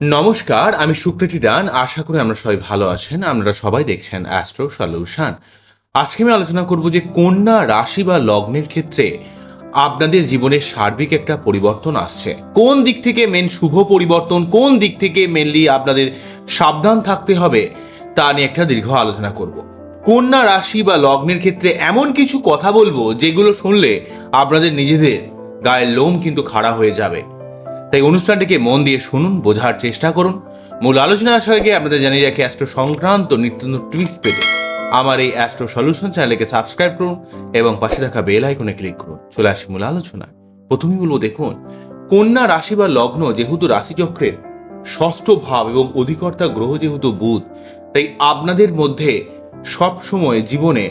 নমস্কার, আমি সুপ্রীতি দান আশা করি আমরা সবাই ভালো আছেন। আপনারা সবাই দেখছেন অ্যাস্ট্রো সলিউশন আজকে আমি আলোচনা করব যে কন্যা রাশি বা লগ্নের ক্ষেত্রে আপনাদের জীবনে সার্বিক একটা পরিবর্তন আসছে। কোন দিক থেকে মেন শুভ পরিবর্তন, কোন দিক থেকে মেনলি আপনাদের সাবধান থাকতে হবে, তা নিয়ে একটা দীর্ঘ আলোচনা করব। কন্যা রাশি বা লগ্নের ক্ষেত্রে এমন কিছু কথা বলব যেগুলো শুনলে আপনাদের নিজেদের গায়ের লোম কিন্তু খাড়া হয়ে যাবে। তাই অনুষ্ঠানটিকে মন দিয়ে শুনুন, বোঝার চেষ্টা করুন। মূল আলোচনা আসার আগে আপনাদের জানিয়ে রাখি অ্যাস্ট্রো সংক্রান্ত নিত্য টুইস্ট পেতে। আমার এই অ্যাস্ট্রো সলিউশন চ্যানেলকে সাবস্ক্রাইব করুন এবং পাশে থাকা বেল আইকনে ক্লিক করুন। চলে আসি মূল আলোচনা প্রথমেই বলব, দেখুন, কন্যা রাশি বা লগ্ন যেহেতু রাশিচক্রের ষষ্ঠ ভাব এবং অধিকর্তা গ্রহ যেহেতু বুধ, তাই আপনাদের মধ্যে সব সময় জীবনে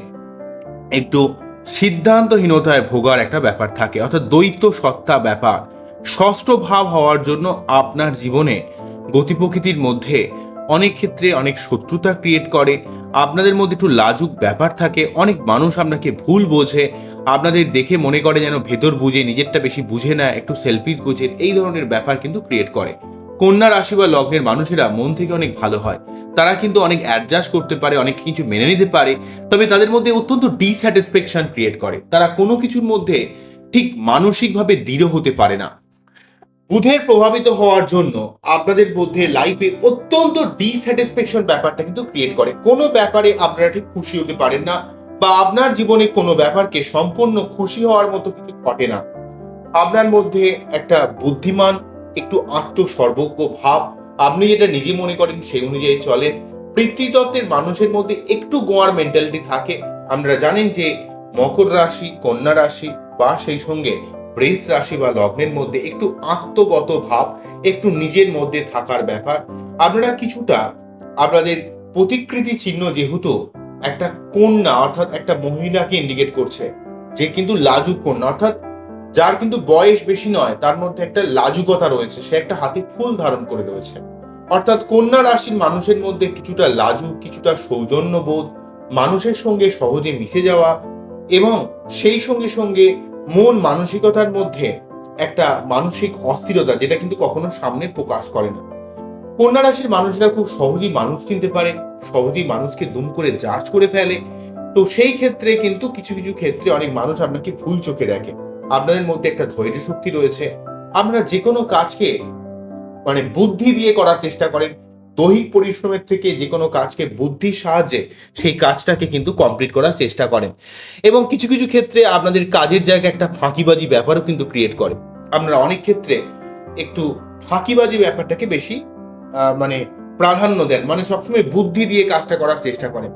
একটু সিদ্ধান্তহীনতায় ভোগার একটা ব্যাপার থাকে। অর্থাৎ দ্বৈত সত্তা ব্যাপার, ষষ্ঠ ভাব হওয়ার জন্য আপনার জীবনে গতি প্রকৃতির মধ্যে অনেক ক্ষেত্রে অনেক শত্রুতা ক্রিয়েট করে, আপনাদের মধ্যে একটু লাজুক ব্যাপার থাকে, অনেক মানুষ আপনাকে ভুল বোঝে, আপনাদের দেখে মনে করে যেন ভেতর বুঝে, নিজেরটা বেশি বুঝে না, একটু সেলফিস বুঝে, এই ধরনের ব্যাপার কিন্তু ক্রিয়েট করে। কন্যা রাশি বা লগ্নের মানুষেরা মন থেকে অনেক ভালো হয়। তারা কিন্তু অনেক অ্যাডজাস্ট করতে পারে, অনেক কিছু মেনে নিতে পারে, তবে তাদের মধ্যে অত্যন্ত ডিস্যাটিসফ্যাকশন ক্রিয়েট করে। তারা কোনো কিছুর মধ্যে ঠিক মানসিকভাবে দৃঢ় হতে পারে না। বুধের প্রভাবিত হওয়ার জন্য আপনাদের মধ্যে লাইফে অত্যন্ত ডিস্যাটিসফ্যাকশন ব্যাপারটা কিন্তু ক্রিয়েট করে। কোনো ব্যাপারে আপনারা ঠিক খুশি হতে পারেন না বা আপনার জীবনে কোনো ব্যাপারকে সম্পূর্ণ খুশি হওয়ার মতো কিছু ঘটে না। আপনার মধ্যে একটা বুদ্ধিমান একটু আত্মসর্বজ্ঞ ভাব। আপনি যেটা নিজে মনে করেন সেই অনুযায়ী চলেন। পিতৃতত্ত্বের মানুষের মধ্যে একটু গোয়ার মেন্টালিটি থাকে। আপনারা জানেন যে মকর রাশি, কন্যা রাশি বা সেই সঙ্গে বৃষ রাশি বা লগ্নের মধ্যে একটু আত্মগত ভাব, একটু নিজের মধ্যে থাকার ব্যাপার। আপনারা কিছুটা আপনাদের প্রতিকৃতি চিহ্ন যেহেতু একটা কন্যা অর্থাৎ একটা মহিলাকে ইন্ডিকেট করছে, যে কিন্তু লাজুক কন্যা। অর্থাৎ যার কিন্তু বয়স বেশি নয়, তার মধ্যে একটা লাজুকতা রয়েছে, সে একটা হাতে ফুল ধারণ করে রয়েছে। অর্থাৎ কন্যা রাশির মানুষের মধ্যে কিছুটা লাজুক, কিছুটা সৌজন্যবোধ, মানুষের সঙ্গে সহজে মিশে যাওয়া এবং সেই সঙ্গে সঙ্গে মন মানসিকতার মধ্যে একটা মানসিক অস্থিরতা যেটা কিন্তু কখনো সামনে প্রকাশ করে না। কন্যা রাশির মানুষরা খুব সহজেই মানুষ চিনতে পারে, সহজেই মানুষকে দুম করে জাজ করে ফেলে। তো সেই ক্ষেত্রে কিন্তু কিছু কিছু ক্ষেত্রে অনেক মানুষ আপনাকে ভুল চোখে দেখে। আপনাদের মধ্যে একটা ধৈর্য শক্তি রয়েছে। আপনারা যে কোনো কাজকে মানে বুদ্ধি দিয়ে করার চেষ্টা করেন। দৈহিক পরিশ্রমের থেকে যে কোনো কাজকে বুদ্ধির সাহায্যে সেই কাজটাকে কিন্তু কমপ্লিট করার চেষ্টা করেন। এবং কিছু কিছু ক্ষেত্রে আপনাদের কাজের জায়গায় একটা ফাঁকিবাজি ব্যাপারও কিন্তু ক্রিয়েট করে। আপনারা অনেক ক্ষেত্রে একটু ফাঁকিবাজি ব্যাপারটাকে বেশি মানে প্রাধান্য দেন। মানে সবসময় বুদ্ধি দিয়ে কাজটা করার চেষ্টা করেন।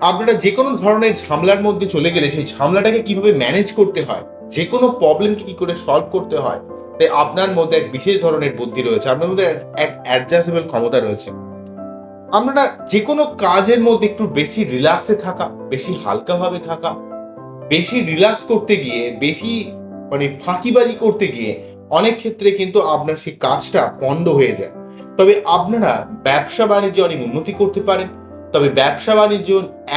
আপনারা যে কোনো ধরনের ঝামলার মধ্যে চলে গেলে সেই ঝামলাটাকে কীভাবে ম্যানেজ করতে হয় যে কোনো প্রবলেমকে কি করে সলভ করতে হয়, তাই আপনার মধ্যে এক বিশেষ ধরনের বুদ্ধি রয়েছে, আপনার মধ্যে এক- অ্যাডজাস্টেবল ক্ষমতা রয়েছে। আপনারা যে কোনো কাজের মধ্যে একটু বেশি রিল্যাক্সে থাকা, বেশি হালকাভাবে থাকা, বেশি রিল্যাক্স করতে গিয়ে, বেশি মানে ফাঁকিবাজি করতে গিয়ে, অনেক ক্ষেত্রে কিন্তু আপনার সেই কাজটা পণ্ড হয়ে যায়। তবে আপনারা ব্যবসা বাণিজ্যে অনেক উন্নতি করতে পারেন তবে ব্যবসা বাণিজ্য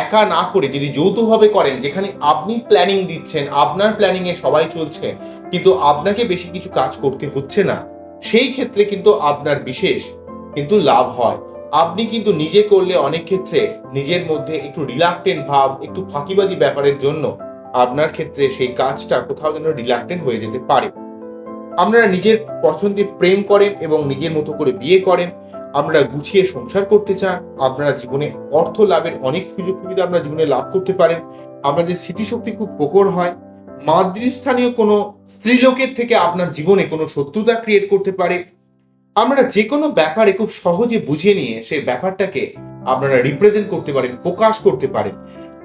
একা না করে যদি যৌথভাবে করেন, যেখানে আপনি প্ল্যানিং দিচ্ছেন, আপনার প্ল্যানিং এ সবাই চলছে, কিন্তু আপনাকে বেশি কিছু কাজ করতে হচ্ছে না, সেই ক্ষেত্রে কিন্তু আপনার বিশেষ কিন্তু লাভ হয়। আপনি কিন্তু নিজে করলে অনেক ক্ষেত্রে নিজের মধ্যে একটু রিলাক্টেন্ট ভাব, একটু ফাঁকিবাজি ব্যাপারের জন্য আপনার ক্ষেত্রে সেই কাজটা কোথাও যেন রিলাক্টেন্ট হয়ে যেতে পারে। আপনারা নিজের পছন্দে প্রেম করেন এবং নিজের মতো করে বিয়ে করেন আপনারা গুছিয়ে সংসার করতে চান, আপনারা জীবনে অর্থ লাভের অনেক সুযোগ সুবিধা আপনারা জীবনে লাভ করতে পারেন। আপনাদের স্মৃতিশক্তি খুব প্রখর হয়। মাতৃস্থানীয় কোনো স্ত্রীলোকের থেকে আপনার জীবনে কোনো শত্রুতা ক্রিয়েট করতে পারে। আপনারা যে কোনো ব্যাপারে খুব সহজে বুঝে নিয়ে সেই ব্যাপারটাকে আপনারা রিপ্রেজেন্ট করতে পারেন, প্রকাশ করতে পারেন।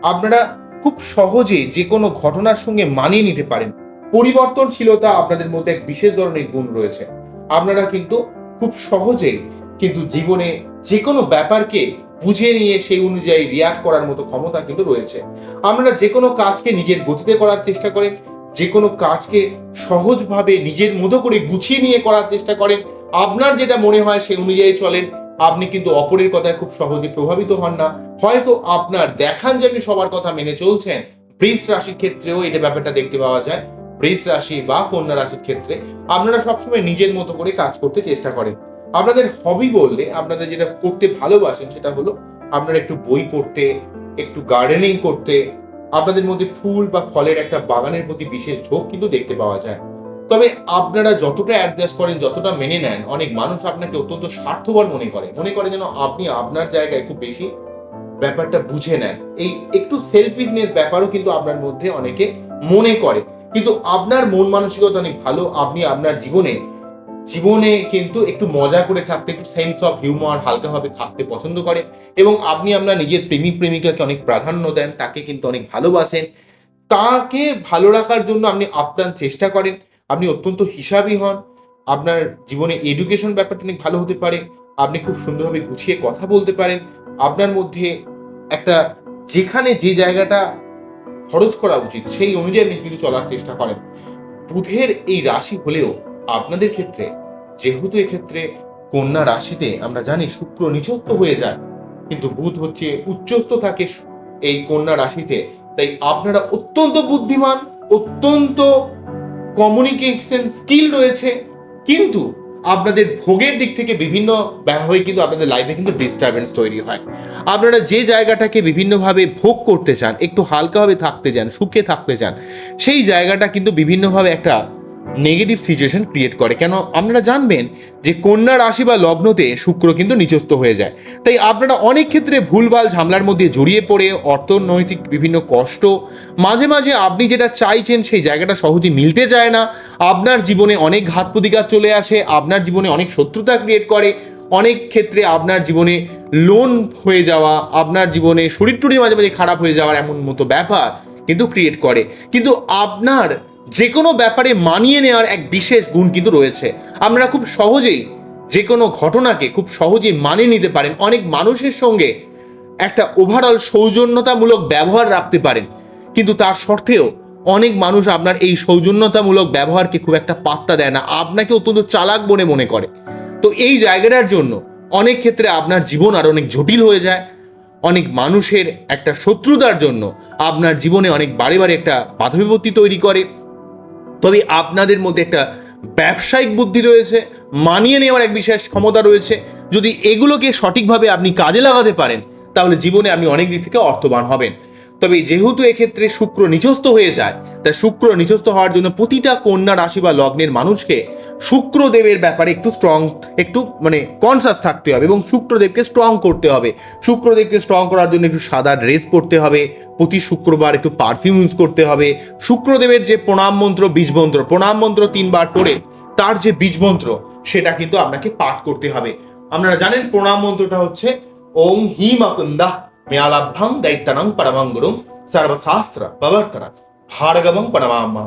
আপনারা খুব সহজে যে কোনো ঘটনার সঙ্গে মানিয়ে নিতে পারেন। পরিবর্তনশীলতা আপনাদের মধ্যে এক বিশেষ ধরনের গুণ রয়েছে। আপনারা কিন্তু খুব সহজে কিন্তু জীবনে যে কোনো ব্যাপারকে বুঝে নিয়ে সেই অনুযায়ী রিয়াক্ট করার মতো ক্ষমতা কিন্তু রয়েছে। আপনারা যে কোনো কাজকে নিজের গতিতে করার চেষ্টা করেন যে কোনো কাজকে সহজভাবে নিজের মতো করে গুছিয়ে নিয়ে করার চেষ্টা করেন, আপনার যেটা মনে হয় সেই অনুযায়ী চলেন, আপনি কিন্তু অপরের কথায় খুব সহজে প্রভাবিত হন না। হয়তো আপনার দেখান যে আপনি সবার কথা মেনে চলছেন, বৃষ রাশির ক্ষেত্রেও এটা ব্যাপারটা দেখতে পাওয়া যায়। বৃষ রাশি বা কন্যা রাশির ক্ষেত্রে আপনারা সবসময় নিজের মতো করে কাজ করতে চেষ্টা করেন। আপনাদের হবি বললে আপনাদের যেটা করতে ভালোবাসেন সেটা হলো আপনারা একটু বই পড়তে, একটু গার্ডেনিং করতে, আপনাদের মধ্যে ফুল বা ফলের একটা বাগানের প্রতি বিশেষ ঝোঁক কিন্তু দেখতে পাওয়া যায়। তবে আপনারা যতটা অ্যাডজাস্ট করেন, যতটা মেনে নেন, অনেক মানুষ আপনাকে অত্যন্ত স্বার্থপর মনে করে। মনে করে যেন আপনি আপনার জায়গায় খুব বেশি ব্যাপারটা বুঝে নেন। এই একটু সেলফিশনেস ব্যাপারও কিন্তু আপনার মধ্যে অনেকে মনে করে। কিন্তু আপনার মন মানসিকতা অনেক ভালো, আপনি আপনার জীবনে জীবনে কিন্তু একটু মজা করে থাকতে, একটু সেন্স অফ হিউমার হালকাভাবে থাকতে পছন্দ করে এবং আপনি আপনার নিজের প্রেমিক প্রেমিকাকে অনেক প্রাধান্য দেন, তাকে কিন্তু অনেক ভালোবাসেন। তাকে ভালো রাখার জন্য আপনি আপ্রাণ চেষ্টা করেন, আপনি অত্যন্ত হিসাবী হন, আপনার জীবনে এডুকেশন ব্যাপারটা অনেক ভালো হতে পারে, আপনি খুব সুন্দরভাবে গুছিয়ে কথা বলতে পারেন, আপনার মধ্যে একটা যেখানে যে জায়গাটা খরচ করা উচিত, সেই অনুযায়ী আপনি কিন্তু চলার চেষ্টা করেন। বুধের এই রাশি হলেও আপনাদের ক্ষেত্রে যেহেতু এক্ষেত্রে কন্যা রাশিতে, আমরা জানি শুক্র নিচস্থ হয়ে যায়, কিন্তু বুধ হচ্ছে উচ্চস্থ থাকে এই কন্যা রাশিতে। তাই আপনারা অত্যন্ত বুদ্ধিমান, অত্যন্ত কমিউনিকেশন স্কিল রয়েছে, কিন্তু আপনাদের ভোগের দিক থেকে বিভিন্ন ভাবে কিন্তু আপনাদের লাইফে কিন্তু ডিস্টারবেন্স তৈরি হয়। আপনারা যে জায়গাটাকে বিভিন্নভাবে ভোগ করতে চান, একটু হালকাভাবে থাকতে চান, সুখে থাকতে চান, সেই জায়গাটা কিন্তু বিভিন্নভাবে একটা নেগেটিভ সিচুয়েশন ক্রিয়েট করে। কেন? আপনারা জানবেন যে কন্যা রাশি বা লগ্নতে শুক্র কিন্তু নিচস্থ হয়ে যায়। তাই আপনারা অনেক ক্ষেত্রে ভুলভাল ঝামেলার মধ্যে জড়িয়ে পড়ে, অর্থনৈতিক বিভিন্ন কষ্ট, মাঝে মাঝে আপনি যেটা চাইছেন সেই জায়গাটা সহজে মিলতে চায় না। আপনার জীবনে অনেক ঘাত প্রতিঘাত চলে আসে, আপনার জীবনে অনেক শত্রুতা ক্রিয়েট করে, অনেক ক্ষেত্রে আপনার জীবনে লোন হয়ে যাওয়া, আপনার জীবনে শরীর টুরির মাঝে মাঝে খারাপ হয়ে যাওয়ার এমন মতো ব্যাপার কিন্তু ক্রিয়েট করে। কিন্তু আপনার যে কোনো ব্যাপারে মানিয়ে নেওয়ার এক বিশেষ গুণ কিন্তু রয়েছে। আপনারা খুব সহজেই যে কোনো ঘটনাকে খুব সহজেই মানিয়ে নিতে পারেন। অনেক মানুষের সঙ্গে একটা ওভারঅল সৌজন্যতামূলক ব্যবহার রাখতে পারেন। কিন্তু তার সত্ত্বেও অনেক মানুষ আপনার এই সৌজন্যতামূলক ব্যবহারকে খুব একটা পাত্তা দেয় না। আপনাকে অত্যন্ত চালাক বলে মনে করে। তো এই জায়গাটার জন্য অনেক ক্ষেত্রে আপনার জীবন আর অনেক জটিল হয়ে যায়। অনেক মানুষের একটা শত্রুতার জন্য আপনার জীবনে অনেক বারে বারে একটা বাধা বিপত্তি তৈরি করে। তবে আপনাদের মধ্যে একটা ব্যবসায়িক বুদ্ধি রয়েছে, মানিয়ে নেওয়ার এক বিশেষ ক্ষমতা রয়েছে। যদি এগুলোকে সঠিকভাবে আপনি কাজে লাগাতে পারেন, তাহলে জীবনে আপনি অনেক দিক থেকে অর্থবান হবেন। তবে যেহেতু এক্ষেত্রে শুক্র নিচস্থ হয়ে যায় তাই শুক্র নিচস্থ হওয়ার জন্য প্রতিটা কন্যা রাশি বা লগ্নের মানুষকে শুক্রদেবের ব্যাপারে একটু স্ট্রং একটু মানে কনসাস থাকতে হবে এবং শুক্রদেবকে স্ট্রং করতে হবে। শুক্রদেবকে স্ট্রং করার জন্য একটু সাদা ড্রেস পরতে হবে, প্রতি শুক্রবার একটু পারফিউম ইউজ করতে হবে। শুক্রদেবের যে প্রণাম মন্ত্র, বীজ মন্ত্র, প্রণাম মন্ত্র তিনবার পড়ে তার যে বীজ মন্ত্র, সেটা কিন্তু আপনাকে পাঠ করতে হবে। আপনারা জানেন প্রণাম মন্ত্রটা হচ্ছে, ওম হি মকুন্দা মেয়ালাভ্যাং দৈত্যানং পরমাঙ্গুরুম সর্বশাস্ত্র প্রবর্তনা ভার্গবং পরমাম্মা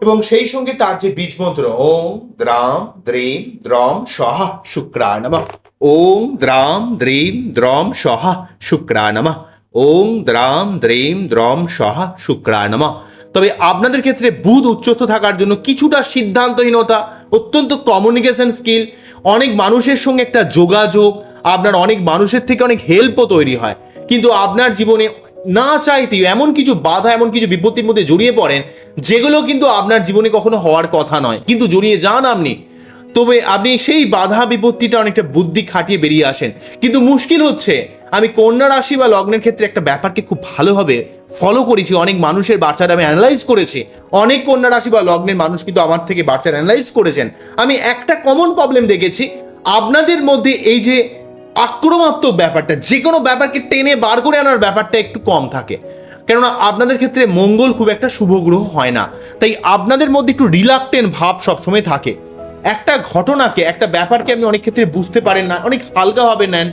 এবং সেই সঙ্গে তার যে বীজ মন্ত্র, ওম দ্রাম দ্রিম দ্রম সহ শুক্রায় নমঃ। ওম দ্রাম দ্রিম দ্রম সহ শুক্রায় নমঃ। ওম দ্রাম দ্রিম দ্রম সহ শুক্রায় নমঃ। তবে আপনাদের ক্ষেত্রে বুধ উচ্চস্থ থাকার জন্য কিছুটা সিদ্ধান্তহীনতা, অত্যন্ত কমিউনিকেশন স্কিল অনেক মানুষের সঙ্গে একটা যোগাযোগ, আপনার অনেক মানুষের থেকে অনেক হেল্পও তৈরি হয়। কিন্তু আপনার জীবনে না চাইতেই এমন কিছু বাধা, এমন কিছু বিপত্তির মধ্যে জড়িয়ে পড়েন, যেগুলো কিন্তু আপনার জীবনে কখনো হওয়ার কথা নয়। কিন্তু জড়িয়ে যান আপনি। তবে আপনি সেই বাধা, বিপত্তিটা অনেকটা বুদ্ধি খাটিয়ে বেরিয়ে আসেন। কিন্তু মুশকিল হচ্ছে, আমি কন্যা রাশি বা লগ্নের ক্ষেত্রে একটা ব্যাপারকে খুব ভালোভাবে ফলো করেছি, অনেক মানুষের বাচ্চাটা আমি অ্যানালাইজ করেছি। অনেক কন্যা রাশি বা লগ্নের মানুষ কিন্তু আমার থেকে বাচ্চার অ্যানালাইজ করেছেন। আমি একটা কমন প্রবলেম দেখেছি, আপনাদের মধ্যে এই যে আক্রমাত্মক ব্যাপারটা যে কোনো ব্যাপারকে টেনে বার করে আনার ব্যাপারটা একটু কম থাকে। কেননা আপনাদের ক্ষেত্রে মঙ্গল খুব একটা শুভ গ্রহ হয় না। তাই আপনাদের মধ্যে একটু রিলাক্টেন্ট ভাব সবসময় থাকে। একটা ঘটনাকে, একটা ব্যাপারকে আপনি অনেক ক্ষেত্রে বুঝতে পারেন না, অনেক হালকাভাবে নেন।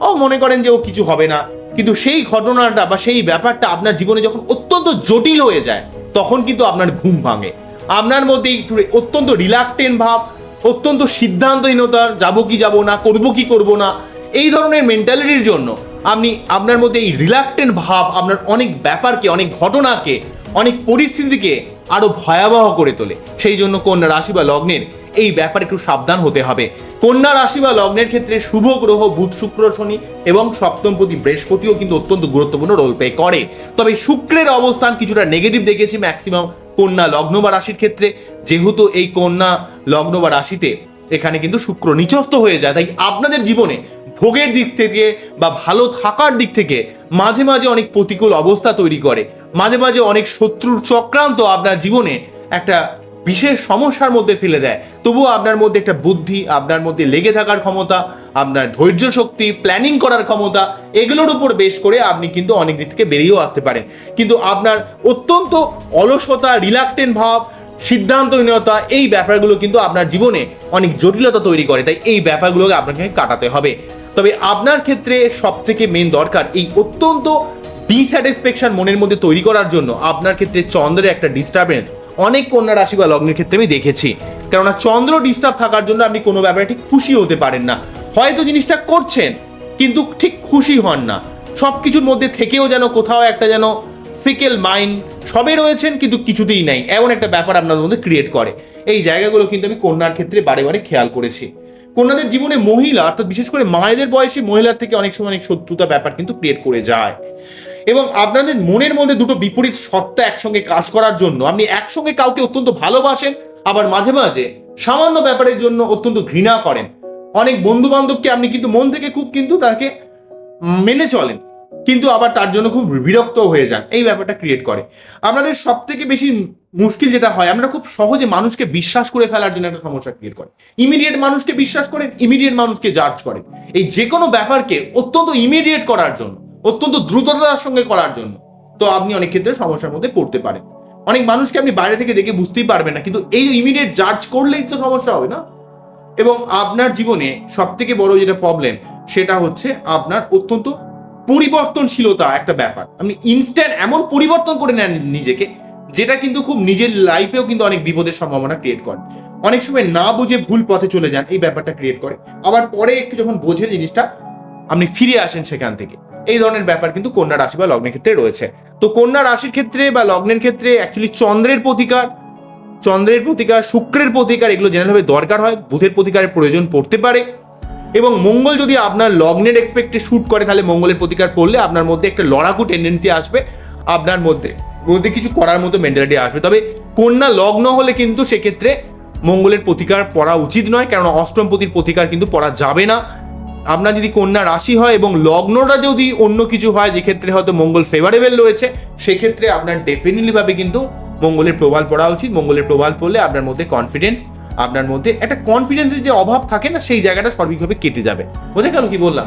ও মনে করেন যে ও কিছু হবে না। কিন্তু সেই ঘটনাটা বা সেই ব্যাপারটা আপনার জীবনে যখন অত্যন্ত জটিল হয়ে যায়, তখন কিন্তু আপনার ঘুম ভাঙে। আপনার মধ্যে একটু অত্যন্ত রিলাক্টেন্ট ভাব, অত্যন্ত সিদ্ধান্তহীনতার, যাব কি যাব না, করব কি করব না এই ধরনের মেন্টালিটির জন্য আপনি আপনার মধ্যে এই রিলাক্টেন্ট ভাব, আপনার অনেক ব্যাপারকে, অনেক ঘটনাকে, অনেক পরিস্থিতিকে আরও ভয়াবহ করে তোলে। সেই জন্য কন্যা রাশি বা লগ্নের এই ব্যাপারে একটু সাবধান হতে হবে। কন্যা রাশি বা লগ্নের ক্ষেত্রে শুভ গ্রহ, বুধ, শুক্র, শনি এবং সপ্তমপতি বৃহস্পতিও কিন্তু অত্যন্ত গুরুত্বপূর্ণ রোল প্লে করে। তবে শুক্রের অবস্থান কিছুটা নেগেটিভ দেখেছি ম্যাক্সিমাম কন্যা লগ্ন বা রাশির ক্ষেত্রে। যেহেতু এই কন্যা লগ্ন বা রাশিতে এখানে কিন্তু শুক্র নিচস্ত হয়ে যায়, তাই আপনাদের জীবনে ভোগের দিক থেকে বা ভালো থাকার দিক থেকে মাঝে মাঝে অনেক প্রতিকূল অবস্থা তৈরি করে। মাঝে মাঝে অনেক শত্রুর চক্রান্ত আপনার জীবনে একটা বিশেষ সমস্যার মধ্যে ফেলে দেয়। তবুও আপনার মধ্যে একটা বুদ্ধি, আপনার মধ্যে লেগে থাকার ক্ষমতা, আপনার ধৈর্য শক্তি প্ল্যানিং করার ক্ষমতা, এগুলোর উপর বেশ করে আপনি কিন্তু অনেক দিক থেকে বেরিয়েও আসতে পারেন। কিন্তু আপনার অত্যন্ত অলসতা রিলাক্টেন্ট ভাব, সিদ্ধান্তহীনতা, এই ব্যাপারগুলো কিন্তু আপনার জীবনে অনেক জটিলতা তৈরি করে। তাই এই ব্যাপারগুলোকে আপনাকে কাটাতে হবে। তবে আপনার ক্ষেত্রে সব থেকে মেন দরকার এই অত্যন্ত ডিস্যাটিসফ্যাকশন মনের মধ্যে তৈরি করার জন্য আপনার ক্ষেত্রে চন্দ্রের একটা ডিস্টারবেন্স অনেক কন্যা রাশি বা লগ্নের ক্ষেত্রে আমি দেখেছি। কেননা চন্দ্র ডিস্টার্ব থাকার জন্য আপনি কোনো ব্যাপারে ঠিক খুশি হতে পারেন না। হয়তো জিনিসটা করছেন, কিন্তু ঠিক খুশি হন না। সব কিছুর মধ্যে থেকেও যেন কোথাও একটা যেন ফিকেল মাইন্ড সবে রয়েছেন, কিন্তু কিছুতেই নাই। এমন একটা ব্যাপার আপনার মধ্যে ক্রিয়েট করে। এই জায়গাগুলো কিন্তু আমি কন্যার ক্ষেত্রে বারে বারে খেয়াল করেছি। কন্যাদের জীবনে মহিলা, অর্থাৎ বিশেষ করে মায়েদের বয়সী মহিলার থেকে অনেক সময় অনেক শত্রুতা ব্যাপার কিন্তু ক্রিয়েট করে যায়। এবং আপনাদের মনের মধ্যে দুটো বিপরীত সত্তা একসঙ্গে কাজ করার জন্য, আপনি একসঙ্গে কাউকে অত্যন্ত ভালোবাসেন, আবার মাঝে মাঝে সামান্য ব্যাপারের জন্য অত্যন্ত ঘৃণা করেন। অনেক বন্ধু বান্ধবকে আপনি কিন্তু মন থেকে খুব কিন্তু তাকে মেনে চলেন। কিন্তু আবার তার জন্য খুব বিরক্ত হয়ে যান। এই ব্যাপারটা ক্রিয়েট করে। আপনাদের সব থেকে বেশি মুশকিল যেটা হয়, আমরা খুব সহজে মানুষকে বিশ্বাস করে ফেলার জন্য একটা সমস্যা ক্রিয়েট করে। ইমিডিয়েট মানুষকে বিশ্বাস করেন ইমিডিয়েট মানুষকে জাজ করেন। এই যে কোনো ব্যাপারকে অত্যন্ত ইমিডিয়েট করার জন্য, অত্যন্ত দ্রুততার সঙ্গে করার জন্য, তো আপনি অনেক ক্ষেত্রে সমস্যার মধ্যে পড়তে পারেন। অনেক মানুষকে আপনি বাইরে থেকে দেখে বুঝতেই পারবেন না, কিন্তু এই ইমিডিয়েট জাজ করলেই তো সমস্যা হবে না? এবং আপনার জীবনে সব থেকে বড় যেটা প্রবলেম সেটা হচ্ছে আপনার অত্যন্ত পরিবর্তনশীলতা একটা ব্যাপার। আপনি ইনস্ট্যান্ট এমন পরিবর্তন করে নেন নিজেকে, যেটা কিন্তু খুব নিজের লাইফেও কিন্তু অনেক বিপদের সম্ভাবনা ক্রিয়েট করে। অনেক সময় না বুঝে ভুল পথে চলে যান, এই ব্যাপারটা ক্রিয়েট করে। আবার পরে একটু যখন বোঝেন জিনিসটা, আপনি ফিরে আসেন সেখান থেকে। এই ধরনের ব্যাপার কিন্তু কন্যা রাশি বা লগ্নের ক্ষেত্রে রয়েছে। তো কন্যা রাশির ক্ষেত্রে বা লগ্নের ক্ষেত্রে অ্যাকচুয়ালি চন্দ্রের প্রতিকার চন্দ্রের প্রতিকার, শুক্রের প্রতিকার, এগুলো জেনারেলভাবে দরকার হয়। বুধের প্রতিকারের প্রয়োজন পড়তে পারে। এবং মঙ্গল যদি আপনার লগ্নের এক্সপেক্টে শ্যুট করে, তাহলে মঙ্গলের প্রতিকার পড়লে আপনার মধ্যে একটা লড়াকু টেন্ডেন্সি আসবে আপনার মধ্যে। মধ্যে কিছু করার মতো মেন্টালিটি আসবে। তবে কন্যা লগ্ন হলে কিন্তু সেক্ষেত্রে মঙ্গলের প্রতিকার পড়া উচিত নয় কারণ অষ্টমপতির প্রতিকার কিন্তু পড়া যাবে না। আপনার যদি কন্যা রাশি হয় এবং লগ্নটা যদি অন্য কিছু হয়, যেক্ষেত্রে হয়তো মঙ্গল ফেভারেবল রয়েছে, সেক্ষেত্রে আপনার ডেফিনেটলি ভাবে কিন্তু মঙ্গলের প্রভাব পড়া উচিত। মঙ্গলের প্রভাব পড়লে আপনার মধ্যে কনফিডেন্স আপনার মধ্যে একটা কনফিডেন্সের যে অভাব থাকে না, সেই জায়গাটা সর্বিকভাবে কেটে যাবে। বোঝা গেল কি বললাম?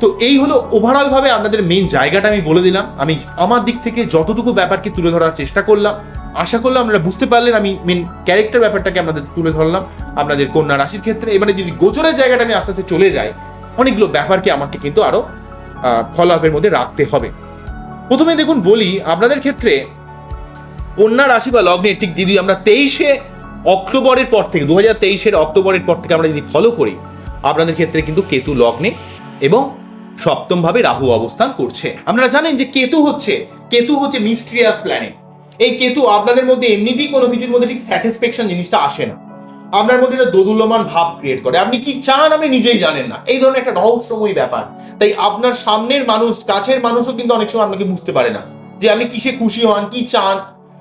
তো এই হলো ওভারঅলভাবে আপনাদের মেইন জায়গাটা আমি বলে দিলাম। আমি আমার দিক থেকে যতটুকু ব্যাপারকে তুলে ধরার চেষ্টা করলাম, আশা করলাম আপনারা বুঝতে পারলেন আমি মেন ক্যারেক্টার ব্যাপারটাকে আপনাদের তুলে ধরলাম, আপনাদের কন্যা রাশির ক্ষেত্রে। এবারে যদি গোচরের জায়গাটা আমি আস্তে আস্তে চলে যাই, অনেকগুলো ব্যাপারকে আমাকে কিন্তু আরও ফলো আপের মধ্যে রাখতে হবে। প্রথমে দেখুন বলি, আপনাদের ক্ষেত্রে কন্যা রাশি বা লগ্নে ঠিক যদি আমরা তেইশে অক্টোবরের পর থেকে দু হাজার তেইশের অক্টোবরের পর থেকে আমরা যদি ফলো করি, আপনাদের ক্ষেত্রে কিন্তু কেতু লগ্নে এবং সপ্তমভাবে রাহু অবস্থান করছে। আপনারা জানেন যে কেতু হচ্ছে কেতু হচ্ছে মিস্ট্রিয়াস প্ল্যানেট এই কেতু আপনাদের মধ্যে এমনিতেই কোনো কিছুর মধ্যে ঠিক স্যাটিসফ্যাকশন জিনিসটা আসে না। আপনার মধ্যে একটা দোদুল্যমান ভাব ক্রিয়েট করে। আপনি কি চান আপনি নিজেই জানেন না। এই ধরনের একটা রহস্যময় ব্যাপার। তাই আপনার সামনের মানুষ, কাছের মানুষও কিন্তু অনেক সময় আপনাকে বুঝতে পারে না যে আপনি কিসে খুশি হন, কি চান।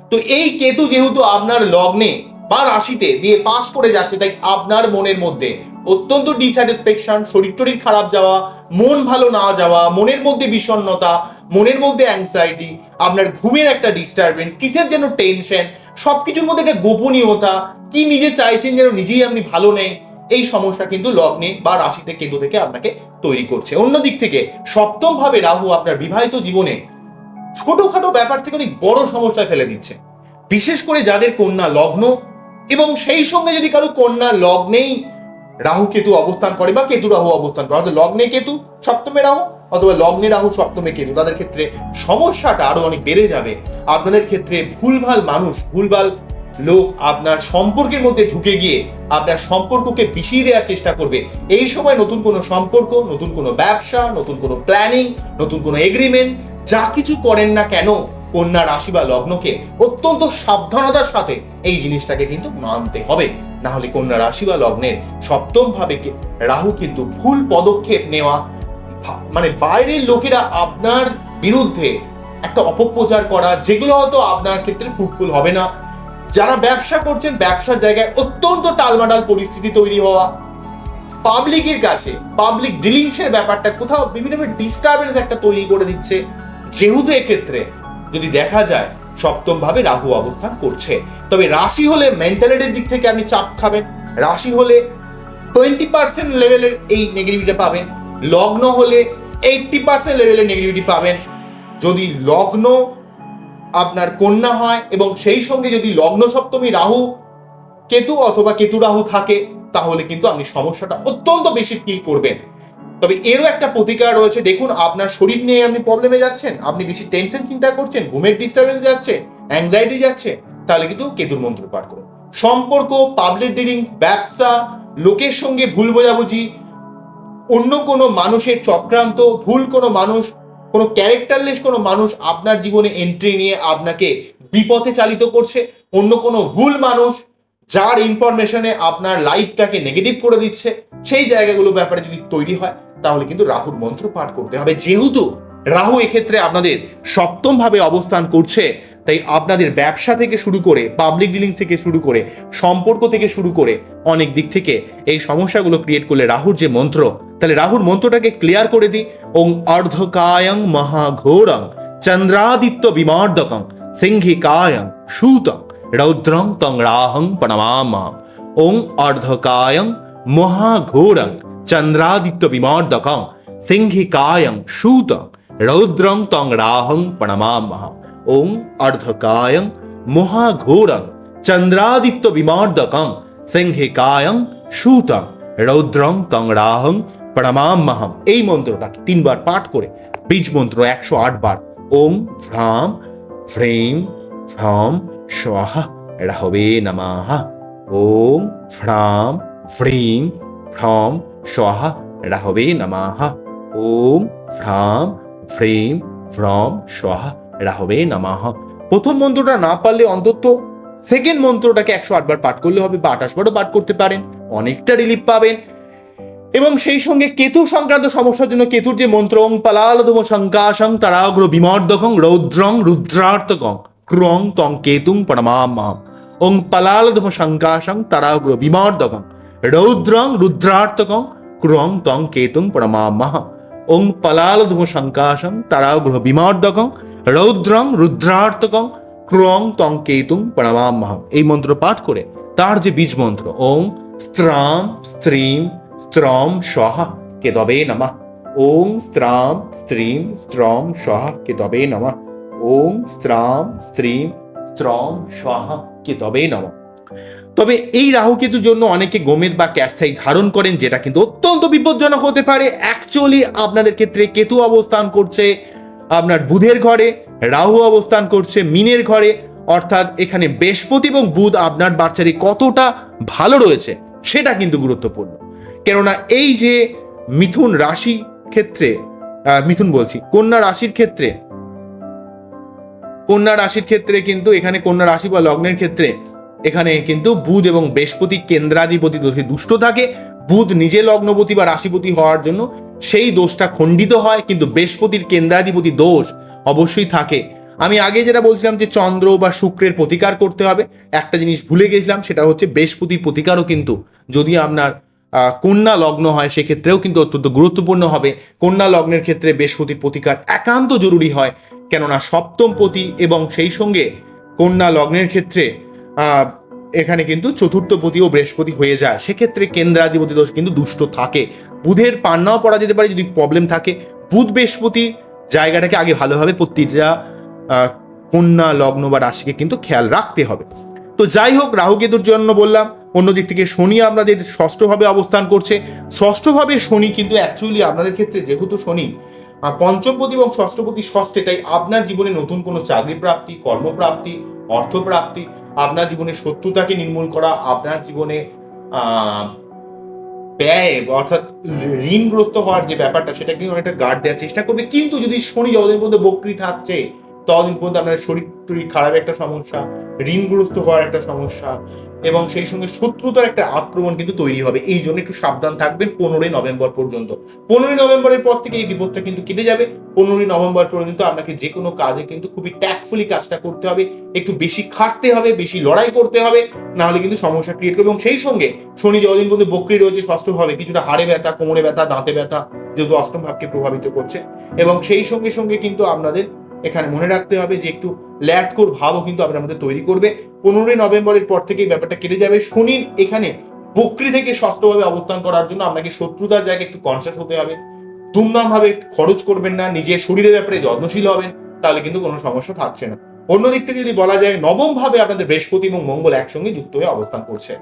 তো এই কেতু যেহেতু আপনার লগ্নে বা রাশিতে দিয়ে পাশ করে যাচ্ছে তাই আপনার মনের মধ্যে। অত্যন্ত ডিস্যাটিসফ্যাকশন শরীর টরীর খারাপ যাওয়া, মন ভালো না যাওয়া, মনের মধ্যে বিষণ্ণতা, মনের মধ্যে অ্যাংজাইটি আপনার ঘুমের একটা ডিস্টারবেন্স কিসের যেন টেনশন সবকিছুর মধ্যে একটা গোপনীয়তা, কি নিজে চাইছেন যেন নিজেই আপনি ভালো নেই, এই সমস্যা কিন্তু লগ্নে বা রাশিতে কেন্দ্র থেকে আপনাকে তৈরি করছে। অন্য দিক থেকে সপ্তম ভাবে রাহু আপনার বিবাহিত জীবনে ছোটখাটো ব্যাপার থেকে অনেক বড় সমস্যা ফেলে দিচ্ছে। বিশেষ করে যাদের কন্যা লগ্ন এবং সেই সঙ্গে যদি কারও কন্যা লগ্নেই রাহু কেতু অবস্থান করে বা কেতু রাহু অবস্থান করে হয়তো লগ্নে কেতু, সপ্তমে রাহু অথবা লগ্নে রাহু, সপ্তমে কেতু, তাদের ক্ষেত্রে সমস্যাটা আরও অনেক বেড়ে যাবে। আপনাদের ক্ষেত্রে ভুলভাল মানুষ, ভুলভাল লোক আপনার সম্পর্কের মধ্যে ঢুকে গিয়ে আপনার সম্পর্ককে বিষিয়ে দেওয়ার চেষ্টা করবে। এই সময় নতুন কোনো সম্পর্ক, নতুন কোনো ব্যবসা, নতুন কোনো প্ল্যানিং নতুন কোনো এগ্রিমেন্ট যা কিছু করেন না কেন কন্যা রাশি বা লগ্নকে অত্যন্ত সাবধানতার সাথে এই জিনিসটাকে কিন্তু মানতে হবে। না হলে কন্যা রাশি বা লগ্নের সপ্তম ভাবে রাহু কিন্তু ভুল পদক্ষেপ নেওয়া মানে বাইরের লোকেরা আপনার বিরুদ্ধে একটা অপপ্রচার করা, যেগুলো হয়তো আপনার ক্ষেত্রে ফুটফুল হবে না। যারা ব্যবসা করছেন, ব্যবসার জায়গায় অত্যন্ত টালমাটাল পরিস্থিতি তৈরি হওয়া পাবলিকের কাছে পাবলিক ডিলিংসের ব্যাপারটা কোথাও বিভিন্ন ডিস্টারবেন্স একটা তৈরি করে দিচ্ছে। যেহেতু এক্ষেত্রে যদি দেখা যায় সপ্তম ভাবে রাহু অবস্থান করছে। তবে রাশি হলে মেন্টালিটির দিক থেকে আপনি চাপ খাবেন। রাশি হলে টোয়েন্টি পার্সেন্ট লেভেলের এই নেগেটিভিটি পাবেন। লগ্ন হলে এইটটি পার্সেন্ট লেভেলের নেগেটিভিটি পাবেন। যদি লগ্ন আপনার কন্যা হয় এবং সেই সঙ্গে যদি লগ্ন সপ্তমী রাহু, কেতু অথবা কেতু রাহু থাকে, তাহলে কিন্তু আপনি সমস্যাটা অত্যন্ত বেশি ফিল করবেন। তবে এরও একটা প্রতিকার রয়েছে। দেখুন, আপনার শরীর নিয়ে আপনি প্রবলেমে যাচ্ছেন, আপনি বেশি টেনশন চিন্তা করছেন, ঘুমের ডিস্টারবেন্স যাচ্ছে অ্যাংজাইটি যাচ্ছে, তাহলে কিন্তু কেতুর মন্ত্র পাঠ করুন। সম্পর্ক পাবলিক ডিলিংস ব্যবসা, লোকের সঙ্গে ভুল বোঝাবুঝি, অন্য কোনো মানুষের চক্রান্ত, ভুল কোনো মানুষ, কোনো ক্যারেক্টারলেস কোনো মানুষ আপনার জীবনে এন্ট্রি নিয়ে আপনাকে বিপথে চালিত করছে, অন্য কোনো ভুল মানুষ যার ইনফরমেশনে আপনার লাইফটাকে নেগেটিভ করে দিচ্ছে, সেই জায়গাগুলো ব্যাপারে যদি তৈরি হয়, তাহলে কিন্তু রাহুর মন্ত্র পাঠ করতে হবে। যেহেতু রাহু এক্ষেত্রে আপনাদের সপ্তম ভাবে অবস্থান করছে, তাই আপনাদের ব্যবসা থেকে শুরু করে পাবলিক ডিলিংস থেকে শুরু করে, সম্পর্ক থেকে শুরু করে, অনেক দিক থেকে এই সমস্যাগুলো ক্রিয়েট করলে রাহুর যে মন্ত্র, তাহলে রাহুর মন্ত্রটাকে ক্লিয়ার করে দিই। ওং অর্ধকায়ং মহাঘোরং চন্দ্রাদিত্য বিমার্দকং সিংহিকায়ং সুতং। রৌদ্রং তং রাহং প্রণমামা ওং অর্ধকায়ং মহাঘোরং চন্দ্রাদিত্য বিমার্দকং সিংহিকায়ং সুতং রৌদ্রং তং রাহং প্রণমামা ওং অর্ধকায়ং মহাঘোরং চন্দ্রাদিত্য বিমার্দকং সিংহিকায়ং সুতং রৌদ্রং তং রাহং প্রণমামহম এই মন্ত্রটাকে তিনবার পাঠ করে বীজ মন্ত্র একশো আট বার। ওং ভ্রাম ফ্রেম ফ্রম স্বাহা রাহবে নমঃ ওং ফ্রাম ফ্রিম ফ্রম স্বাহা রাহবে নমঃ ওম ফ্রাম ফ্রেম ফ্রম স্বাহা রাহবে নমঃ প্রথম মন্ত্রটা না পারলে অন্তত সেকেন্ড মন্ত্রটাকে একশো আটবার পাঠ করলে হবে বা আঠাশ বারও পাঠ করতে পারেন, অনেকটা রিলিফ পাবেন। এবং সেই সঙ্গে কেতু সংক্রান্ত সমস্যার জন্য কেতুর যে মন্ত্র ওং পালালদম শঙ্কাশং তারাগ্র বিমর্দকং রৌদ্রং রুদ্রার্তকং। ক্রং তং কেতুং পরমামহম ওং পালালদম শঙ্কাশং তারাগ্র বিমর্দকং। রৌদ্রং রুদ্রার্তকং ক্রং তং কেতুং পরমামহম ওং পলালদম শঙ্কাশং তারাগ্র বিমর্দকং। রৌদ্রং রুদ্রার্তকং ক্রং তং কেতুং পরমামহম এই মন্ত্র পাঠ করে তার যে বীজ মন্ত্র, ওং স্ত্রাম স্ত্রীম স্ত্রম স্বহ কেতবে নমঃ। ওং স্ত্রাম স্ত্রীম স্ত্রম স্বহ কেতবে নমঃ। ওং স্ত্রাম স্ত্রীম স্ত্রম স্বহ কেতবে নমঃ। তবে এই রাহুকেতুর জন্য অনেকে গোমেদ বা ক্যাটসাই ধারণ করেন, যেটা কিন্তু অত্যন্ত বিপজ্জনক হতে পারে। অ্যাকচুয়ালি আপনাদের ক্ষেত্রে কেতু অবস্থান করছে আপনার বুধের ঘরে, রাহু অবস্থান করছে মিনের ঘরে, অর্থাৎ এখানে বৃহস্পতি এবং বুধ আপনার বাচ্চারই কতটা ভালো রয়েছে, সেটা কিন্তু গুরুত্বপূর্ণ। কেননা এই যে মিথুন রাশি ক্ষেত্রে মিথুন বলছি, কন্যা রাশির ক্ষেত্রে কন্যা রাশির ক্ষেত্রে কিন্তু এখানে কন্যা রাশি বা লগ্নের ক্ষেত্রে এখানে কিন্তু বুধ এবং বৃহস্পতি কেন্দ্রাধিপতি দোষে দুষ্ট থাকে। বুধ নিজে লগ্নপতি বা রাশিপতি হওয়ার জন্য সেই দোষটা খণ্ডিত হয়, কিন্তু বৃহস্পতির কেন্দ্রাধিপতি দোষ অবশ্যই থাকে। আমি আগে যেটা বলছিলাম যে চন্দ্র বা শুক্রের প্রতিকার করতে হবে। একটা জিনিস ভুলে গেছিলাম, সেটা হচ্ছে বৃহস্পতির প্রতিকারও কিন্তু যদি আপনার কন্যা লগ্ন হয়, সেক্ষেত্রেও কিন্তু অত্যন্ত গুরুত্বপূর্ণ হবে। কন্যা লগ্নের ক্ষেত্রে বৃহস্পতির প্রতিকার একান্ত জরুরি হয়। কেননা সপ্তম পতি এবং সেই সঙ্গে কন্যা লগ্নের ক্ষেত্রে এখানে কিন্তু চতুর্থ ও বৃহস্পতি হয়ে যায়। সেক্ষেত্রে কেন্দ্রাধিপতি দোষ কিন্তু দুষ্ট থাকে। বুধের পান্নাও পড়া যেতে পারে যদি প্রবলেম থাকে। বুধ বৃহস্পতি জায়গাটাকে আগে ভালোভাবে প্রতিটা কন্যা লগ্ন বা রাশিকে কিন্তু খেয়াল রাখতে হবে। তো যাই হোক রাহুকেতুর জন্য বললাম অন্যদিক থেকে শনি আপনাদের ষষ্ঠভাবে অবস্থান করছে। ষষ্ঠভাবে শনি কিন্তু অ্যাকচুয়ালি আপনাদের ক্ষেত্রে যেহেতু শনি পঞ্চমপতি এবং ষষ্ঠপতি ষষ্ঠে, তাই আপনার জীবনে নতুন কোনো চাকরি প্রাপ্তি কর্মপ্রাপ্তি, অর্থপ্রাপ্তি, আপনার জীবনে শত্রুতাকে নির্মূল করা, আপনার জীবনে ব্যয়, অর্থাৎ ঋণগ্রস্ত হওয়ার যে ব্যাপারটা সেটাকে অনেকটা গার্ড দেওয়ার চেষ্টা করবে। কিন্তু যদি শনি জগতের মধ্যে বকরি থাকছে ততদিন পর্যন্ত আপনার শরীর টরীর খারাপ একটা সমস্যা, ঋণগ্রস্ত হওয়ার একটা সমস্যা এবং সেই সঙ্গে শত্রুতার একটা আক্রমণ কিন্তু তৈরি হবে। এই জন্য একটু সাবধান থাকবেন পনেরোই নভেম্বর পর্যন্ত। পনেরোই নভেম্বরের পর থেকে এই বিপদটা কিন্তু কেটে যাবে। পনেরোই নভেম্বর পর্যন্ত আপনাকে যে কোনো কাজে কিন্তু খুবই ট্যাক্টফুলি কাজটা করতে হবে। একটু বেশি খাটতে হবে, বেশি লড়াই করতে হবে না হলে কিন্তু সমস্যা ক্রিয়েট করবে। এবং সেই সঙ্গে শনি যতদিন পর্যন্ত বক্রি রয়েছে ষষ্ঠভাবে কিছুটা হাড়ে ব্যথা, কোমরে ব্যথা, দাঁতে ব্যথা যেহেতু অষ্টম ভাবকে প্রভাবিত করছে। এবং সেই সঙ্গে সঙ্গে কিন্তু আপনাদের এখানে মনে রাখতে হবে যে একটু ল্যাটকোর ভাবও কিন্তু আপনার মধ্যে তৈরি করবে। পনেরোই নভেম্বরের পর থেকে ব্যাপারটা কেটে যাবে। শনির এখানে বক্রি থেকে ষষ্ঠভাবে অবস্থান করার জন্য আপনাকে শত্রুতার জায়গায় একটু কনসিয়াস হতে হবে। দুমদাম ভাবে খরচ করবেন না নিজের শরীরের ব্যাপারে যত্নশীল হবেন, তাহলে কিন্তু কোনো সমস্যা থাকছে না। অন্য দিক থেকে যদি বলা যায় নবম ভাবে আপনাদের বৃহস্পতি এবং মঙ্গল একসঙ্গে যুক্ত হয়ে অবস্থান করছে।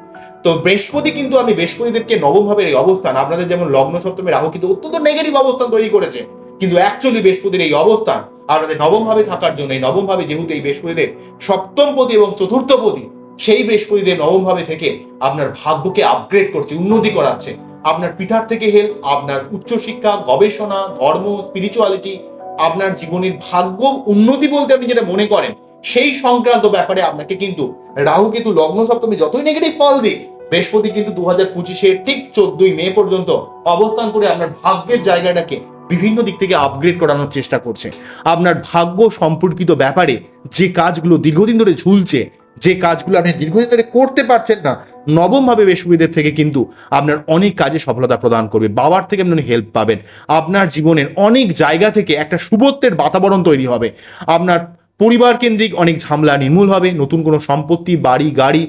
তো বৃহস্পতি কিন্তু আমি বৃহস্পতিদেরকে নবম ভাবের এই অবস্থান, আপনাদের যেমন লগ্ন সপ্তমে রাহু কিন্তু অত্যন্ত নেগেটিভ অবস্থান তৈরি করেছে। কিন্তু অ্যাকচুয়ালি বৃহস্পতির এই অবস্থান আপনাদের নবম ভাবে থাকার জন্য এই নবম ভাবে যেহেতু এই বৃহস্পতিদের সপ্তম পতি এবং চতুর্থ পতি সেই বৃহস্পতিদের নবমভাবে থেকে আপনার ভাগ্যকে আপগ্রেড করছে, উন্নতি করাচ্ছে। আপনার পিতার থেকে হেল্প আপনার উচ্চশিক্ষা, গবেষণা, ধর্ম স্পিরিচুয়ালিটি আপনার জীবনের ভাগ্য উন্নতি বলতে আপনি যেটা মনে করেন, সেই সংক্রান্ত ব্যাপারে আপনাকে কিন্তু রাহু কিন্তু লগ্ন সপ্তমে যতই নেগেটিভ ফল দিক, বৃহস্পতি কিন্তু দু হাজার পঁচিশের ঠিক চোদ্দই মে পর্যন্ত অবস্থান করে আপনার ভাগ্যের জায়গাটাকে বিভিন্ন দিক থেকে আপগ্রেড করানোর চেষ্টা করছে। আপনার ভাগ্য সম্পর্কিত ব্যাপারে যে কাজগুলো দীর্ঘদিন ধরে ঝুলছে, যে কাজগুলো আপনি দীর্ঘদিন ধরে করতে পারছেন না, নবমভাবে বৃহস্পতিদের থেকে কিন্তু আপনার অনেক কাজে সফলতা প্রদান করবে, বাবার থেকে আপনি হেল্প পাবেন, আপনার জীবনের অনেক জায়গা থেকে একটা শুভত্বের বাতাবরণ তৈরি হবে, আপনার পরিবার কেন্দ্রিক অনেক ঝামেলা নির্মূল হবে, নতুন কোনো সম্পত্তি, বাড়ি, গাড়ি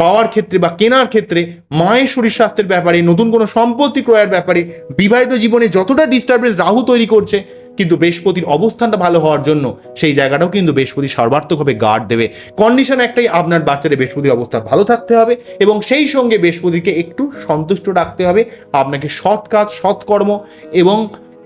পাওয়ার ক্ষেত্রে বা কেনার ক্ষেত্রে মায়ের শরীর স্বাস্থ্যের ব্যাপারে, নতুন কোনো সম্পত্তি ক্রয়ের ব্যাপারে বিবাহিত জীবনে যতটা ডিস্টারবেন্স রাহু তৈরি করছে, কিন্তু বৃহস্পতির অবস্থানটা ভালো হওয়ার জন্য সেই জায়গাটাও কিন্তু বৃহস্পতি সর্বার্থকভাবে গার্ড দেবে। কন্ডিশন একটাই, আপনার বাচ্চাদের বৃহস্পতির অবস্থা ভালো থাকতে হবে এবং সেই সঙ্গে বৃহস্পতিকে একটু সন্তুষ্ট রাখতে হবে, আপনাকে সৎ কাজ সৎকর্ম এবং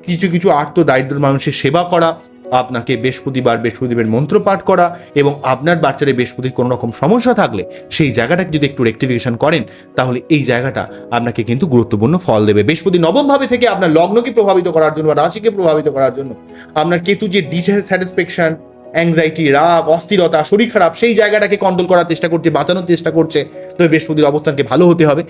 কিছু কিছু আর্থ দারিদ্র মানুষের সেবা করা আপনাকে বৃহস্পতিবার বৃহস্পতিবার মন্ত্র পাঠ করা এবং আপনার বাচ্চারে বৃহস্পতির কোনো রকম সমস্যা থাকলে সেই জায়গাটাকে যদি একটু রেক্টিফিকেশন করেন, তাহলে এই জায়গাটা আপনাকে কিন্তু গুরুত্বপূর্ণ ফল দেবে। বৃহস্পতি নবমভাবে থেকে আপনার লগ্নকে প্রভাবিত করার জন্য বা রাশিকে প্রভাবিত করার জন্য আপনার কেতু যে ডিসস্যাটিসফ্যাকশন অ্যাংজাইটি রাগ, অস্থিরতা, শরীর খারাপ, সেই জায়গাটাকে কন্ট্রোল করার চেষ্টা করছে, বাঁচানোর চেষ্টা করছে। তবে বৃহস্পতির অবস্থানকে ভালো হতে হবে।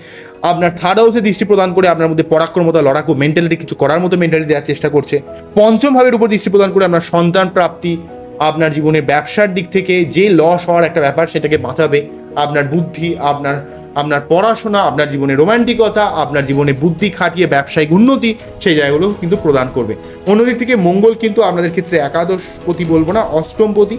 আপনার থার্ড হাউসে দৃষ্টি প্রদান করে আপনার মধ্যে পরাক্রমতা, লড়াকু মেন্টালিটি কিছু করার মতো মেন্টালিটি দেওয়ার চেষ্টা করছে। পঞ্চম ভাবের উপর দৃষ্টি প্রদান করে আপনার সন্তান প্রাপ্তি, আপনার জীবনে ব্যবসার দিক থেকে যে লস হওয়ার একটা ব্যাপার, সেটাকে বাঁচাবে। আপনার বুদ্ধি, আপনার আপনার পড়াশোনা, আপনার জীবনে রোমান্টিকতা, আপনার জীবনে বুদ্ধি খাটিয়ে ব্যবসায়িক উন্নতি, সেই জায়গাগুলো কিন্তু প্রদান করবে। অন্যদিক থেকে মঙ্গল কিন্তু আপনাদের ক্ষেত্রে একাদশ পতি বলব না অষ্টমপতি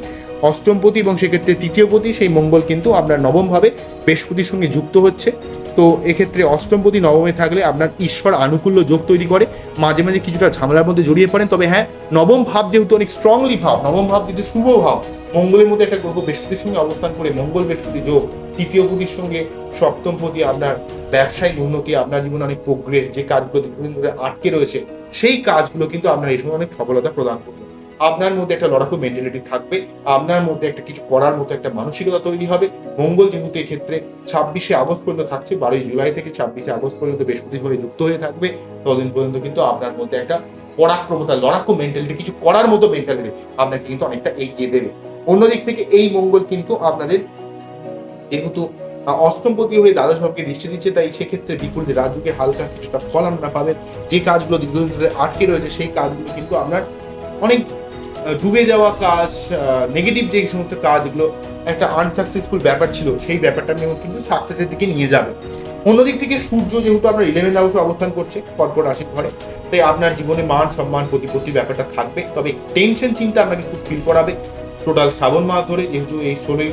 অষ্টমপতি এবং সেক্ষেত্রে তৃতীয়পতি সেই মঙ্গল কিন্তু আপনার নবমভাবে বৃহস্পতির সঙ্গে যুক্ত হচ্ছে। তো এক্ষেত্রে অষ্টমপতি নবমে থাকলে আপনার ঈশ্বর আনুকূল্য যোগ তৈরি করে। মাঝে মাঝে কিছুটা ঝামেলার মধ্যে জড়িয়ে পড়েন, তবে হ্যাঁ নবম ভাব যেহেতু অনেক স্ট্রংলি ভাব, নবম ভাব কিন্তু শুভ ভাব। মঙ্গলের মধ্যে একটা গ্রহ বৃহস্পতির সঙ্গে অবস্থান করে মঙ্গল বৃহস্পতি যোগ, তৃতীয় পতির সঙ্গে সপ্তম পতি আপনার ব্যবসায়িক উন্নতি আপনার জীবনে অনেক প্রোগ্রেস যে কাজগুলো দীর্ঘদিন ধরে আটকে রয়েছে, সেই কাজগুলো কিন্তু আপনার এই সময় অনেক সফলতা প্রদান করবে। আপনার মধ্যে একটা লড়াকু মেন্টালিটি থাকবে, আপনার মধ্যে একটা কিছু করার মতো একটা মানসিকতা তৈরি হবে। মঙ্গল যেহেতু এক্ষেত্রে ছাব্বিশে আগস্ট পর্যন্ত থাকছে, বারোই জুলাই থেকে ছাব্বিশে আগস্ট পর্যন্ত বৃহস্পতি হয়ে যুক্ত হয়ে থাকবে, ততদিন পর্যন্ত কিন্তু আপনার মধ্যে একটা পরাক্রমতা, লড়াকু মেন্টালিটি কিছু করার মতো মেন্টালিটি আপনাকে কিন্তু অনেকটা এগিয়ে দেবে। অন্যদিক থেকে এই মঙ্গল কিন্তু আপনাদের যেহেতু অষ্টমপতি হয়ে দ্বাদশ ভাবকে দৃষ্টি দিচ্ছে, তাই সেক্ষেত্রে বিপরীতে রাজুকে হালকা কিছুটা ফল আমরা পাবেন। যে কাজগুলো দীর্ঘদিন ধরে আটকে রয়েছে, সেই কাজগুলো কিন্তু আপনার অনেক ডুবে যাওয়া কাজ নেগেটিভ যে সমস্ত কাজগুলো, একটা আনসাকসেসফুল ব্যাপার ছিল, সেই ব্যাপারটা নিয়েও কিন্তু সাকসেসের দিকে নিয়ে যাবে। অন্যদিক থেকে সূর্য যেহেতু আপনার ইলেভেন হাউসে অবস্থান করছে, কর্কট রাশির ঘরে, তাই আপনার জীবনে মান, সম্মান, প্রতিপত্তির ব্যাপারটা থাকবে। তবে টেনশন চিন্তা আপনাকে খুব ফিল করাবে। টোটাল শ্রাবণ মাস ধরে যেহেতু এই ষোলোই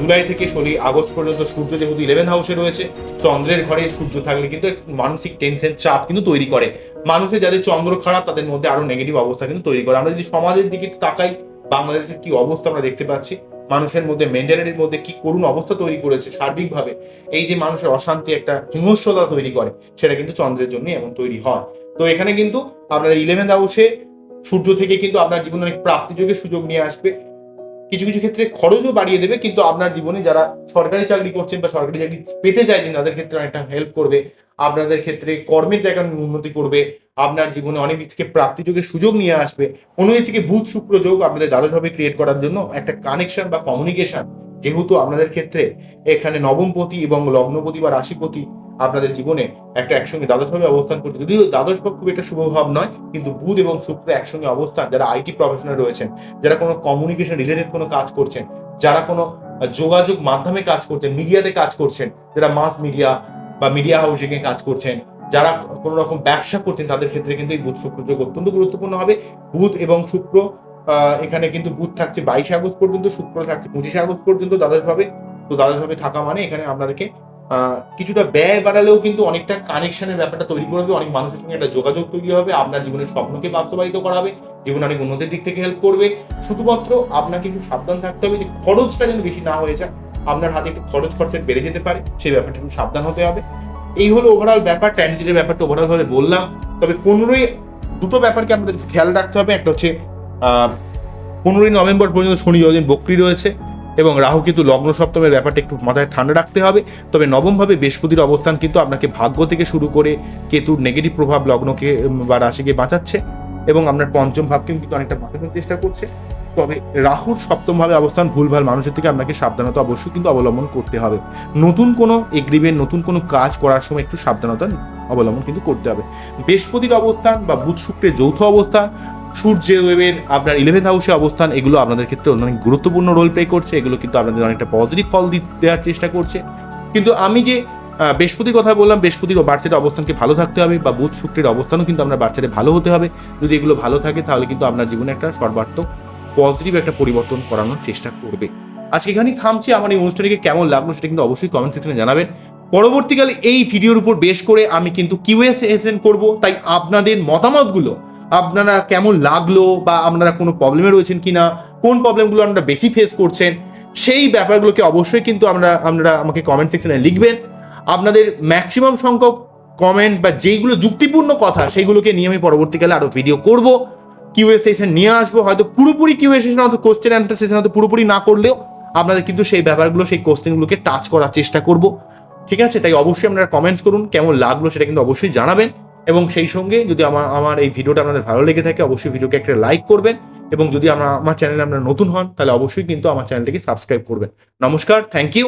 জুলাই থেকে ষোলোই আগস্ট পর্যন্ত সূর্য যেহেতু ইলেভেন হাউসে রয়েছে, চন্দ্রের ঘরে সূর্য থাকলে কিন্তু মানসিক টেনশন চাপ কিন্তু তৈরি করে। মানুষের যাদের চন্দ্র খারাপ, তাদের মধ্যে আরও নেগেটিভ অবস্থা কিন্তু তৈরি করে। আমরা যদি সমাজের দিকে তাকাই, বাংলাদেশের কি অবস্থা আমরা দেখতে পাচ্ছি। মানুষের মধ্যে মেন্টালিটির মধ্যে কি করুণ অবস্থা তৈরি করেছে সার্বিকভাবে, এই যে মানুষের অশান্তি একটা হিংস্রতা তৈরি করে, সেটা কিন্তু চন্দ্রের জন্য এমন তৈরি হয়। তো এখানে কিন্তু আপনাদের ইলেভেন্থ হাউসে সূর্য থেকে কিন্তু আপনার জীবনে অনেক প্রাপ্তিযোগের সুযোগ নিয়ে আসবে। কিছু কিছু ক্ষেত্রে খরচও বাড়িয়ে দেবে, কিন্তু আপনার জীবনে যারা সরকারি চাকরি করছেন বা সরকারি চাকরি পেতে চাইছেন, তাদের ক্ষেত্রে অনেকটা হেল্প করবে। আপনাদের ক্ষেত্রে কর্মের জায়গায় উন্নতি করবে, আপনার জীবনে অনেক দিক থেকে প্রাপ্তিযোগের সুযোগ নিয়ে আসবে। অন্যদিক থেকে বুধ শুক্র যোগ আপনাদের দ্বাদশভাবে ক্রিয়েট করার জন্য একটা কানেকশন বা কমিউনিকেশন যেহেতু আপনাদের ক্ষেত্রে এখানে নবমপতি এবং লগ্নপতি বা রাশিপতি আপনাদের জীবনে একটা একসঙ্গে দ্বাদশভাবে অবস্থান করছে যদিও দ্বাদশ ভাব খুব একটা শুভভাব নয়, কিন্তু বুধ এবং শুক্র একসঙ্গে অবস্থান, যারা আইটি প্রফেশনাল রয়েছেন, যারা কোনো কমিউনিকেশন রিলেটেড কোনো কাজ করছেন, যারা কোনো যোগাযোগ মাধ্যমে কাজ করছেন মিডিয়াতে কাজ করছেন, যারা মাস মিডিয়া বা মিডিয়া হাউসিং এ কাজ করছেন, যারা কোনো রকম ব্যবসা করছেন, তাদের ক্ষেত্রে কিন্তু এই বুধ, শুক্র যোগ অত্যন্ত গুরুত্বপূর্ণ হবে। বুধ এবং শুক্র এখানে কিন্তু বুধ থাকছে বাইশে আগস্ট পর্যন্ত, শুক্র থাকছে পঁচিশে আগস্ট পর্যন্ত দ্বাদশ ভাবে তো দ্বাদশ ভাবে থাকা মানে এখানে আপনাদেরকে কিছুটা ব্যয় বাড়ালেও কিন্তু অনেকটা কানেকশনের ব্যাপারটা তৈরি করবে অনেক মানুষের সঙ্গে একটা যোগাযোগ তৈরি হবে, আপনার জীবনের স্বপ্নকে বাস্তবায়িত করাবে, জীবনে অনেক উন্নতির দিক থেকে হেল্প করবে। শুধুমাত্র আপনাকে একটু সাবধান থাকতে হবে যে খরচটা যেন বেশি না হয়ে যায়, আপনার হাতে একটু খরচ খরচা বেড়ে যেতে পারে সেই ব্যাপারটা একটু সাবধান হতে হবে। এই হলো ওভারঅল ব্যাপার ট্রানজিটের ব্যাপারটা ওভারঅল ভাবে বললাম। তবে পনেরোই, দুটো ব্যাপারকে আমাদের খেয়াল রাখতে হবে। একটা হচ্ছে পনেরোই নভেম্বর পর্যন্ত শনি যতদিন বক্রি রয়েছে। এবং রাহু কিন্তু লগ্ন সপ্তমের ব্যাপারটা একটু মাথায় ঠান্ডা রাখতে হবে। তবে নবমভাবে বৃহস্পতির অবস্থান কিন্তু আপনাকে ভাগ্য থেকে শুরু করে কেতুর নেগেটিভ প্রভাব লগ্নকে বা রাশিকে বাঁচাচ্ছে এবং আপনার পঞ্চম ভাবকেও কিন্তু অনেকটা বাঁচানোর চেষ্টা করছে। তবে রাহুর সপ্তমভাবে অবস্থান ভুলভাল মানুষের থেকে আপনাকে সাবধানতা অবশ্যই কিন্তু অবলম্বন করতে হবে। নতুন কোনো এগ্রিমেন্ট নতুন কোনো কাজ করার সময় একটু সাবধানতা অবলম্বন কিন্তু করতে হবে। বৃহস্পতির অবস্থান বা বুধ শুক্রের যৌথ অবস্থান সূর্যদেবের আপনার ইলেভেন্থ হাউসে অবস্থান, এগুলো আপনাদের ক্ষেত্রে অনেক গুরুত্বপূর্ণ রোল প্লে করছে। এগুলো কিন্তু আপনাদের অনেকটা পজিটিভ ফল দেওয়ার চেষ্টা করছে। কিন্তু আমি যে বৃহস্পতির কথা বললাম, বৃহস্পতির বাচ্চাদের অবস্থানকে ভালো থাকতে হবে বা বুধ শুক্রের অবস্থানও কিন্তু আপনার বাচ্চাদের ভালো হতে হবে। যদি এগুলো ভালো থাকে, তাহলে কিন্তু আপনার জীবনে একটা সর্বার্থক পজিটিভ একটা পরিবর্তন করানোর চেষ্টা করবে। আজকে এখানেই থামছি। আমার এই অনুষ্ঠানটিকে কেমন লাগল সেটা কিন্তু অবশ্যই কমেন্ট সেকশনে জানাবেন। পরবর্তীকালে এই ভিডিওর উপর বেশ করে আমি কিন্তু কিউএস সেশন করব। তাই আপনাদের মতামতগুলো আপনারা কেমন লাগল বা আপনারা কোনো প্রবলেমে রয়েছেন কি না কোন প্রবলেমগুলো আপনারা বেশি ফেস করছেন, সেই ব্যাপারগুলোকে অবশ্যই কিন্তু আমরা, আপনারা আমাকে কমেন্ট সেকশনে লিখবেন। আপনাদের ম্যাক্সিমাম সংখ্যক কমেন্ট বা যেইগুলো যুক্তিপূর্ণ কথা, সেইগুলোকে নিয়ে আমি পরবর্তীকালে আরও ভিডিও করব। কিউএ সেশন নিয়ে আসব, হয়তো পুরোপুরি কিউএ সেশন হয়তো কোশ্চেন অ্যান্সার সেশন হয়তো পুরোপুরি না করলেও আপনাদের কিন্তু সেই ব্যাপারগুলো, সেই কোশ্চেনগুলোকে টাচ করার চেষ্টা করব। ঠিক আছে? তাই অবশ্যই আপনারা কমেন্টস করুন, কেমন লাগল সেটা কিন্তু অবশ্যই জানাবেন। এবং সেই সঙ্গে যদি আমার আমার এই ভিডিওটা আপনাদের ভালো লেগে থাকে, অবশ্যই ভিডিওকে একটা লাইক করবেন এবং যদি আমরা, আমার চ্যানেলে আপনারা নতুন হন, তাহলে অবশ্যই কিন্তু আমার চ্যানেলটিকে সাবস্ক্রাইব করবেন। নমস্কার থ্যাংক ইউ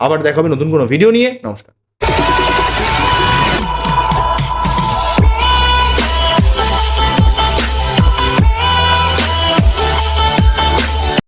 আবার দেখাবে নতুন কোনো ভিডিও নিয়ে। নমস্কার।